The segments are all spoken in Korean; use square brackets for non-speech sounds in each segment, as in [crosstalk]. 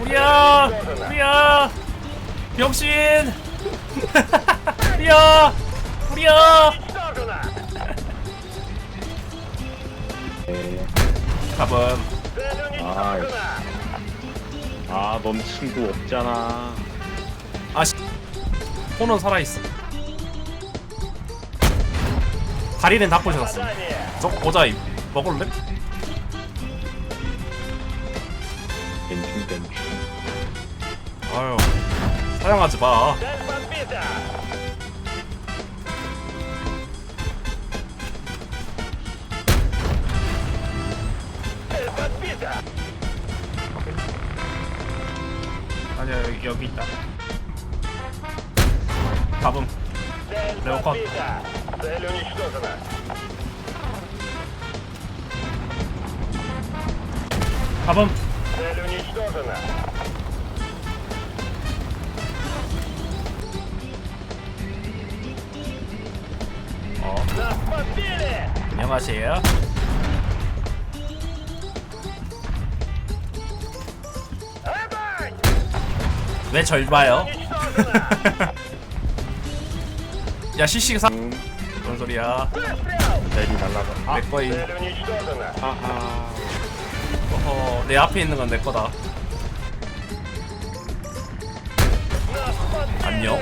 우리야 우리야. 병신. [laughs] 우리야 우리야. 네. 가번 아, 아, 넌 친구 없잖아. 아씨. 코는 살아있어. 다리는 다 부셔놨어. 저 오자이 먹을래? 뱅킹 뱅킹 아유 사용하지 마. 아니야 여기, 여기 있다. 잡음. 레오컨 잡음. 가봄 Цель уничтожена. 어 Нас подбили! 안녕하세요 Огонь! 왜 절 봐요? Уничтожена! 야 CC 사 음, 뭔 소리야 Выстрел! 벨이 날라가. 아, 내 거임 Цель уничтожена. 하하. 어허 내 앞에 있는 건 내 거다 안녕.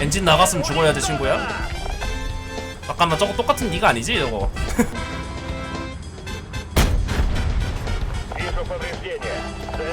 엔진 나갔으면 죽어야 돼 친구야. 잠깐만 저거 똑같은 니가 아니지 저거. [laughs] 네.